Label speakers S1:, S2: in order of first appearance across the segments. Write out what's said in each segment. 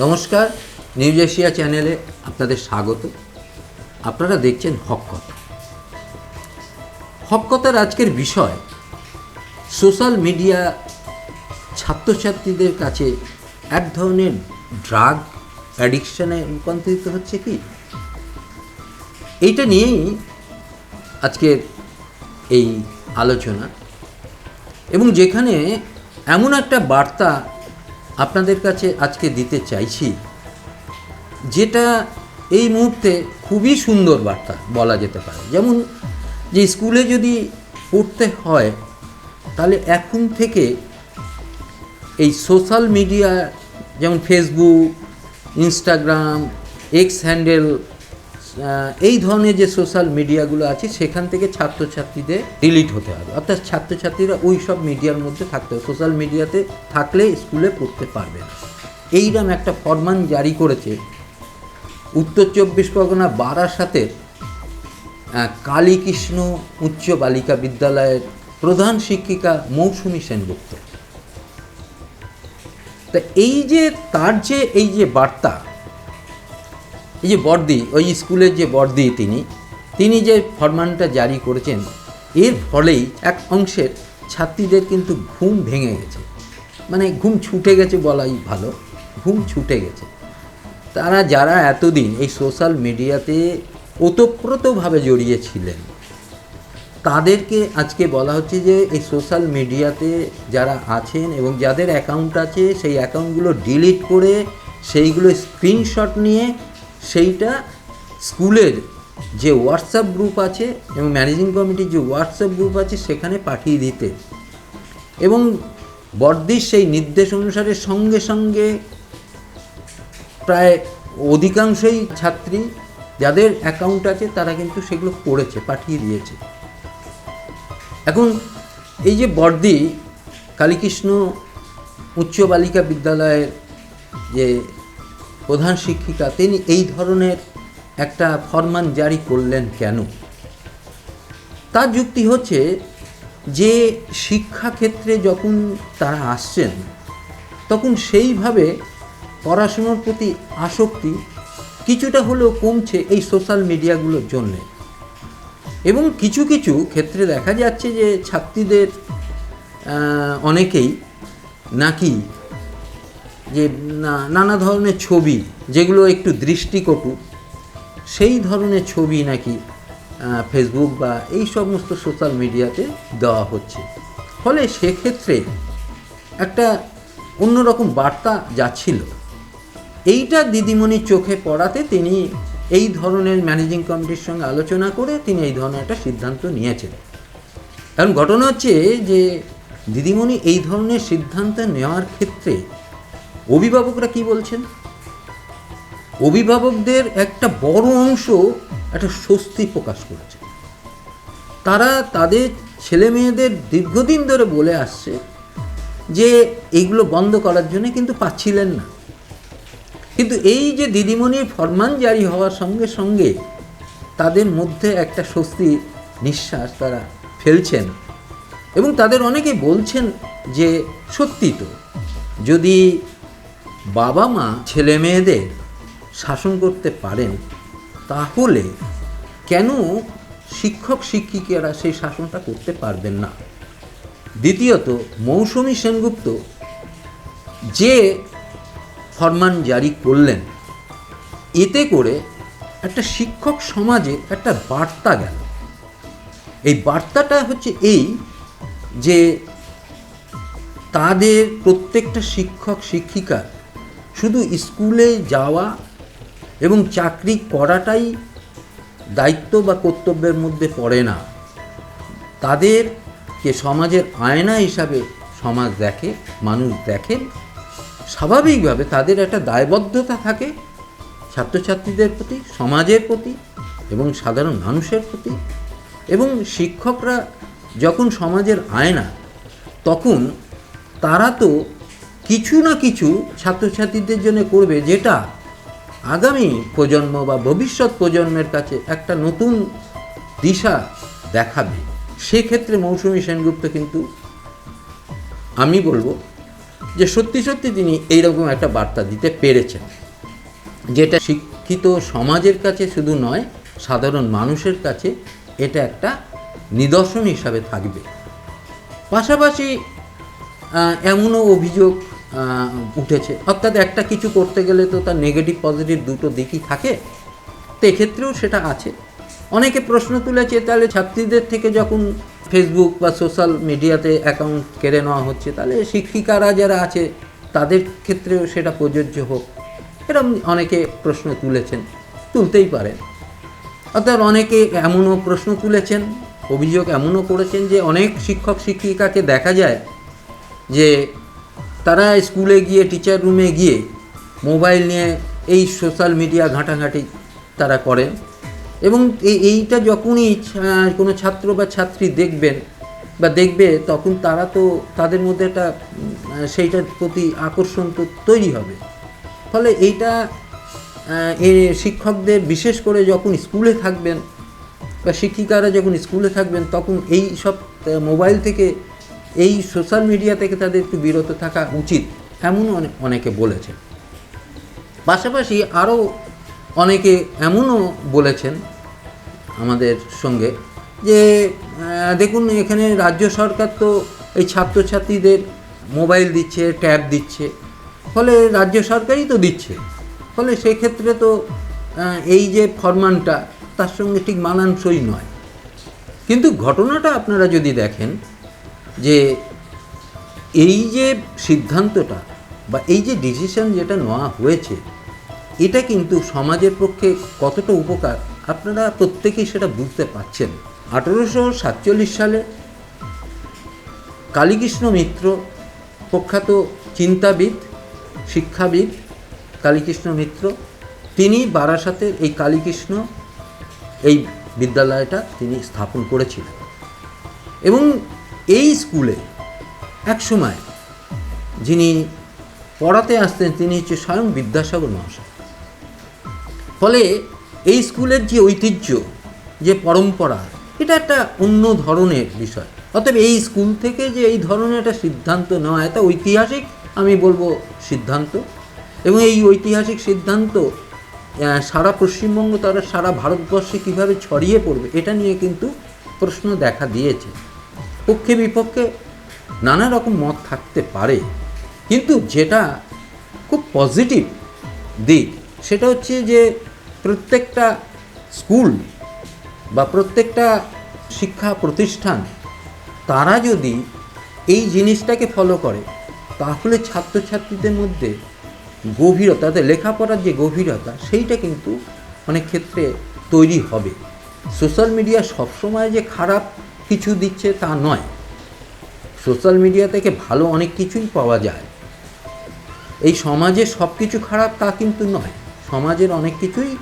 S1: নমস্কার, news Asia চ্যানেলে আপনাদের স্বাগত। আপনারা দেখছেন হক কথা। হক কথার আজকের বিষয়, সোশ্যাল মিডিয়া ছাত্রছাত্রীদের কাছে এক ধরনের ড্রাগ অ্যাডিকশানে রূপান্তরিত হচ্ছে কি? এইটা নিয়েই আজকের এই আলোচনা। এবং যেখানে এমন একটা বার্তা আপনাদের কাছে আজকে দিতে চাইছি, যেটা এই মুহূর্তে খুবই সুন্দর বার্তা বলা যেতে পারে। যেমন যে স্কুলে যদি পড়তে হয়, তাহলে এখন থেকে এই সোশ্যাল মিডিয়া, যেমন ফেসবুক ইনস্টাগ্রাম এক্স হ্যান্ডেল এই ধরনের যে সোশ্যাল মিডিয়াগুলো আছে, সেখান থেকে ছাত্রছাত্রীদের ডিলিট হতে হবে। অর্থাৎ ছাত্রছাত্রীরা ওই সব মিডিয়ার মধ্যে থাকতে হবে। সোশ্যাল মিডিয়াতে থাকলে স্কুলে পড়তে পারবে এইরকম একটা ফরমান জারি করেছে উত্তর চব্বিশ পরগনা বারাসাতের কালীকৃষ্ণ উচ্চ বালিকা বিদ্যালয়ের প্রধান শিক্ষিকা মৌসুমী সেনগুপ্ত। তা এই যে, তার যে, এই যে বার্তা এই যে বর্দি, ওই স্কুলের যে বর্দি তিনি তিনি যে ফরমানটা জারি করেছেন, এর ফলেই এক অংশের ছাত্রীদের কিন্তু ঘুম ভেঙে গেছে। মানে ঘুম ছুটে গেছে বলাই ভালো, ঘুম ছুটে গেছে। তারা যারা এতদিন এই সোশ্যাল মিডিয়াতে ওতপ্রোতভাবে জড়িয়েছিলেন তাদেরকে আজকে বলা হচ্ছে যে এই সোশ্যাল মিডিয়াতে যারা আছেন এবং যাদের অ্যাকাউন্ট আছে, সেই অ্যাকাউন্টগুলো ডিলিট করে সেইগুলো স্ক্রিনশট নিয়ে সেইটা স্কুলের যে হোয়াটসঅ্যাপ গ্রুপ আছে এবং ম্যানেজিং কমিটির যে হোয়াটসঅ্যাপ গ্রুপ আছে সেখানে পাঠিয়ে দিতে। এবং বর্দির সেই নির্দেশ অনুসারে সঙ্গে সঙ্গে প্রায় অধিকাংশই ছাত্রী যাদের অ্যাকাউন্ট আছে তারা কিন্তু সেগুলো করেছে, পাঠিয়ে দিয়েছে। এখন এই যে বর্দি, কালীকৃষ্ণ উচ্চ বালিকা বিদ্যালয়ের যে প্রধান শিক্ষিকা, তিনি এই ধরনের একটা ফরমান জারি করলেন কেন? তার যুক্তি হচ্ছে যে, শিক্ষাক্ষেত্রে যখন তারা আসছেন, তখন সেইভাবে পড়াশুনোর প্রতি আসক্তি কিছুটা হলেও কমছে এই সোশ্যাল মিডিয়াগুলোর জন্যে। এবং কিছু কিছু ক্ষেত্রে দেখা যাচ্ছে যে, ছাত্রীদের অনেকেই নাকি যে নানা ধরনের ছবি, যেগুলো একটু দৃষ্টিকটু, সেই ধরনের ছবি নাকি ফেসবুক বা এই সমস্ত সোশ্যাল মিডিয়াতে দেওয়া হচ্ছে। ফলে সেক্ষেত্রে একটা অন্যরকম বার্তা যাচ্ছিল। এইটা দিদিমণির চোখে পড়াতে তিনি এই ধরনের ম্যানেজিং কমিটির সঙ্গে আলোচনা করে তিনি এই ধরনের একটা সিদ্ধান্ত নিয়েছেন। কারণ ঘটনা হচ্ছে যে দিদিমণি এই ধরনের সিদ্ধান্ত নেওয়ার ক্ষেত্রে অভিভাবকরা কি বলছেন? অভিভাবকদের একটা বড় অংশ একটা স্বস্তি প্রকাশ করেছে। তারা তাদের ছেলে মেয়েদের দীর্ঘদিন ধরে বলে আসছে যে এইগুলো বন্ধ করার জন্য কিন্তু পাচ্ছিলেন না। কিন্তু এই যে দিদিমণির ফরমান জারি হওয়ার সঙ্গে সঙ্গে তাদের মধ্যে একটা স্বস্তি নিঃশ্বাস তারা ফেলছেন এবং তাদের অনেকে বলছেন যে সত্যি তো, যদি বাবা মা, ছেলে মেয়েদের শাসন করতে পারেন, তাহলে কেন শিক্ষক শিক্ষিকারা সেই শাসনটা করতে পারবেন না? দ্বিতীয়ত, মৌসুমী সেনগুপ্ত যে ফরমান জারি করলেন, এতে করে একটা শিক্ষক সমাজে একটা বার্তা গেল। এই বার্তাটা হচ্ছে এই যে তাদের প্রত্যেকটা শিক্ষক, শিক্ষিকা শুধু স্কুলে যাওয়া এবং চাকরি করাটাই দায়িত্ব বা কর্তব্যের মধ্যে পড়ে না। তাদেরকে সমাজের আয়না হিসাবে সমাজ দেখে, মানুষ দেখে। স্বাভাবিকভাবে তাদের একটা দায়বদ্ধতা থাকে ছাত্রছাত্রীদের প্রতি, সমাজের প্রতি এবং সাধারণ মানুষের প্রতি। এবং শিক্ষকরা যখন সমাজের আয়না, তখন তারা তো কিছু না কিছু ছাত্রছাত্রীদের জন্য করবে যেটা আগামী প্রজন্ম বা ভবিষ্যৎ প্রজন্মের কাছে একটা নতুন দিশা দেখাবে। সেক্ষেত্রে মৌসুমী সেনগুপ্ত কিন্তু আমি বলব যে সত্যি সত্যি তিনি এইরকম একটা বার্তা দিতে পেরেছেন, যেটা শিক্ষিত সমাজের কাছে শুধু নয়, সাধারণ মানুষের কাছে এটা একটা নিদর্শন হিসাবে থাকবে। পাশাপাশি এমনও অভিযোগ উঠেছে। অর্থাৎ একটা কিছু করতে গেলে তো তার নেগেটিভ পজিটিভ দুটো দিকই থাকে। তো এক্ষেত্রেও সেটা আছে। অনেকে প্রশ্ন তুলেছে, তাহলে ছাত্রীদের থেকে যখন ফেসবুক বা সোশ্যাল মিডিয়াতে অ্যাকাউন্ট কেড়ে নেওয়া হচ্ছে, তাহলে শিক্ষিকারা যারা আছে, তাদের ক্ষেত্রেও সেটা প্রযোজ্য হোক। এরকম অনেকে প্রশ্ন তুলেছেন, তুলতেই পারেন। অর্থাৎ অনেকে এমনও প্রশ্ন তুলেছেন, অভিযোগ এমনও করেছেন যে অনেক শিক্ষক শিক্ষিকাকে দেখা যায় যে তারা স্কুলে গিয়ে টিচার রুমে গিয়ে মোবাইল নিয়ে এই সোশ্যাল মিডিয়া ঘাঁটাঘাঁটি তারা করেন এবং এই, এইটা যখনই কোনো ছাত্র বা ছাত্রী দেখবেন বা দেখবে, তখন তারা তো তাদের মধ্যে একটা সেইটার প্রতি আকর্ষণ তো তৈরি হবে। ফলে এইটা এ শিক্ষকদের বিশেষ করে যখন স্কুলে থাকবেন বা শিক্ষিকারা যখন স্কুলে থাকবেন, তখন এই সব মোবাইল থেকে এই সোশ্যাল মিডিয়া থেকে তাদের একটু বিরত থাকা উচিত, এমনও অনেকে বলেছেন। পাশাপাশি আরও অনেকে এমনও বলেছেন আমাদের সঙ্গে যে দেখুন এখানে রাজ্য সরকার তো এই ছাত্রছাত্রীদের মোবাইল দিচ্ছে, ট্যাব দিচ্ছে, ফলে রাজ্য সরকারই তো দিচ্ছে। ফলে সেক্ষেত্রে তো এই যে ফরমানটা তার সঙ্গে ঠিক মানানসই নয়। কিন্তু ঘটনাটা আপনারা যদি দেখেন যে এই যে সিদ্ধান্তটা বা এই যে ডিসিশন যেটা নেওয়া হয়েছে, এটা কিন্তু সমাজের পক্ষে কতটা উপকার আপনারা প্রত্যেকেই সেটা বুঝতে পারছেন। আঠেরোশো সাতচল্লিশ সালে কালীকৃষ্ণ মিত্র প্রখ্যাত চিন্তাবিদ, শিক্ষাবিদ কালীকৃষ্ণ মিত্র, তিনি বারাসাতের এই কালীকৃষ্ণ এই বিদ্যালয়টা তিনি স্থাপন করেছিলেন। এবং এই স্কুলে একসময় যিনি পড়াতে আসতেন, তিনি হচ্ছে স্বয়ং বিদ্যাসাগর মহাশয়। ফলে এই স্কুলের যে ঐতিহ্য, যে পরম্পরা, এটা একটা অন্য ধরনের বিষয়। অতএব এই স্কুল থেকে যে এই ধরনের একটা সিদ্ধান্ত নেওয়া, এটা ঐতিহাসিক, আমি বলব সিদ্ধান্ত। এবং এই ঐতিহাসিক সিদ্ধান্ত সারা পশ্চিমবঙ্গ, তারা সারা ভারতবর্ষে কীভাবে ছড়িয়ে পড়বে, এটা নিয়ে কিন্তু প্রশ্ন দেখা দিয়েছে। পক্ষে বিপক্ষে নানা রকম মত থাকতে পারে। কিন্তু যেটা খুব পজিটিভ দিক, সেটা হচ্ছে যে প্রত্যেকটা স্কুল বা প্রত্যেকটা শিক্ষা প্রতিষ্ঠান, তারা যদি এই জিনিসটাকে ফলো করে, তাহলে ছাত্রছাত্রীদের মধ্যে গভীরতা, তাদের লেখাপড়ার যে গভীরতা, সেইটা কিন্তু অনেক ক্ষেত্রে তৈরি হবে। সোশ্যাল মিডিয়া সবসময় যে খারাপ কিছু দিচ্ছে তা নয়। সোশ্যাল মিডিয়া থেকে ভালো অনেক কিছুই পাওয়া যায়। এই সমাজে সব কিছু খারাপ তা কিন্তু নয়। সমাজের অনেক কিছুই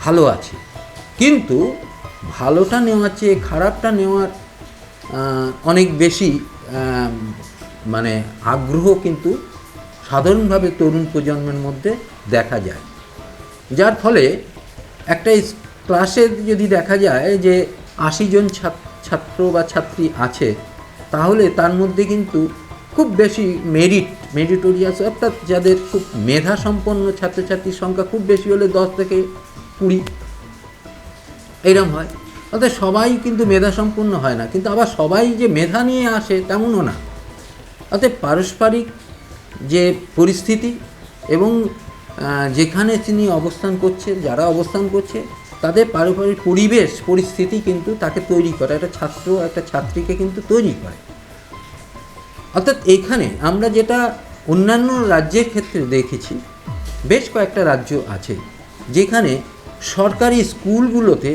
S1: ভালো আছে। কিন্তু ভালোটা নেওয়ার চেয়ে খারাপটা নেওয়ার অনেক বেশি মানে আগ্রহ কিন্তু সাধারণভাবে তরুণ প্রজন্মের মধ্যে দেখা যায়। যার ফলে একটা ক্লাসে যদি দেখা যায় যে আশি জন ছাত- ছাত্র বা ছাত্রী আছে, তাহলে তার মধ্যে কিন্তু খুব বেশি মেরিট মেরিটোরিয়াস অর্থাৎ যাদের খুব মেধা সম্পন্ন ছাত্রছাত্রীর সংখ্যা খুব বেশি হলে দশ থেকে কুড়ি। এরম হয়। অর্থাৎ সবাই কিন্তু মেধা সম্পন্ন হয় না, কিন্তু আবার সবাই যে মেধা নিয়ে আসে তেমনও না। অর্থাৎ পারস্পরিক যে পরিস্থিতি এবং যেখানে তিনি অবস্থান করছে, যারা অবস্থান করছে তাদের পারস্পরিক পরিবেশ, পরিস্থিতি কিন্তু তাকে তৈরি করে, একটা ছাত্র, একটা ছাত্রীকে কিন্তু তৈরি করে। অর্থাৎ এখানে আমরা যেটা অন্যান্য রাজ্যের ক্ষেত্রে দেখেছি, বেশ কয়েকটা রাজ্য আছে, যেখানে সরকারি স্কুলগুলোতে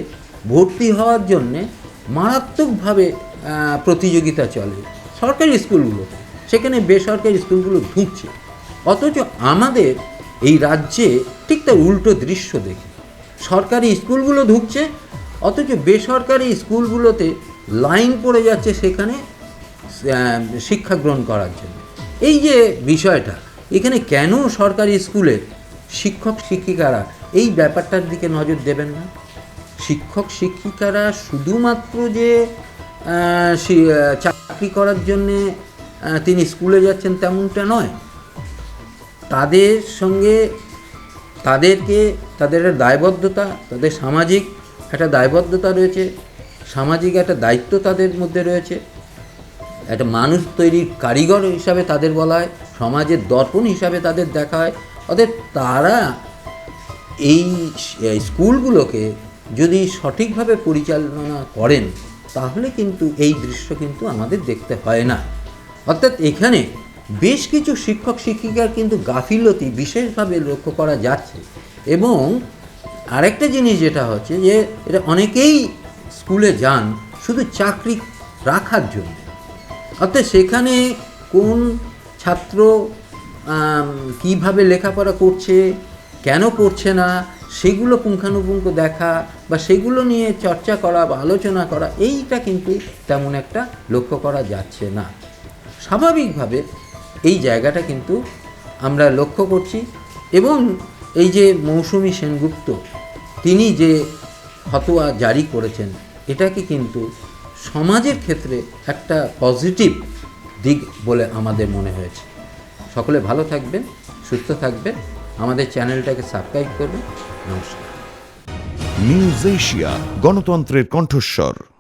S1: ভর্তি হওয়ার জন্যে মারাত্মকভাবে প্রতিযোগিতা চলে সরকারি স্কুলগুলোতে। সেখানে বেসরকারি স্কুলগুলো ঢুকছে। অথচ আমাদের এই রাজ্যে ঠিক তার উল্টো দৃশ্য দেখি। সরকারি স্কুলগুলো ঢুকছে, অথচ বেসরকারি স্কুলগুলোতে লাইন পড়ে যাচ্ছে সেখানে শিক্ষা গ্রহণ করার জন্য। এই যে বিষয়টা, এখানে কেন সরকারি স্কুলের শিক্ষক শিক্ষিকারা এই ব্যাপারটার দিকে নজর দেবেন না? শিক্ষক শিক্ষিকারা শুধুমাত্র যে চাকরি করার জন্যে তিনি স্কুলে যাচ্ছেন তেমনটা নয়। তাদের সঙ্গে তাদেরকে, তাদের একটা দায়বদ্ধতা, তাদের সামাজিক একটা দায়বদ্ধতা রয়েছে, সামাজিক একটা দায়িত্ব তাদের মধ্যে রয়েছে। একটা মানুষ তৈরির কারিগর হিসাবে তাদের বলা হয়, সমাজের দর্পণ হিসাবে তাদের দেখা হয়। তারা এই স্কুলগুলোকে যদি সঠিকভাবে পরিচালনা করেন, তাহলে কিন্তু এই দৃশ্য কিন্তু আমাদের দেখতে হয় না। অর্থাৎ এখানে বেশ কিছু শিক্ষক শিক্ষিকার কিন্তু গাফিলতি বিশেষভাবে লক্ষ্য করা যাচ্ছে। এবং আরেকটা জিনিস যেটা হচ্ছে যে, এটা অনেকেই স্কুলে যান শুধু চাকরি রাখার জন্য। অর্থাৎ সেখানে কোন ছাত্র কীভাবে লেখাপড়া করছে, কেন করছে না, সেগুলো পুঙ্খানুপুঙ্খ দেখা বা সেগুলো নিয়ে চর্চা করা বা আলোচনা করা, এইটা কিন্তু তেমন একটা লক্ষ্য করা যাচ্ছে না। স্বাভাবিকভাবে এই জায়গাটা কিন্তু আমরা লক্ষ্য করছি এবং এই যে মৌসুমী সেনগুপ্ত, তিনি যে ফতোয়া জারি করেছেন, এটাকে কিন্তু সমাজের ক্ষেত্রে একটা পজিটিভ দিক বলে আমাদের মনে হয়েছে। সকলে ভালো থাকবেন, সুস্থ থাকবেন, আমাদের চ্যানেলটাকে সাবস্ক্রাইব করবেন। নমস্কার।
S2: নিউজ এশিয়া, গণতন্ত্রের কণ্ঠস্বর।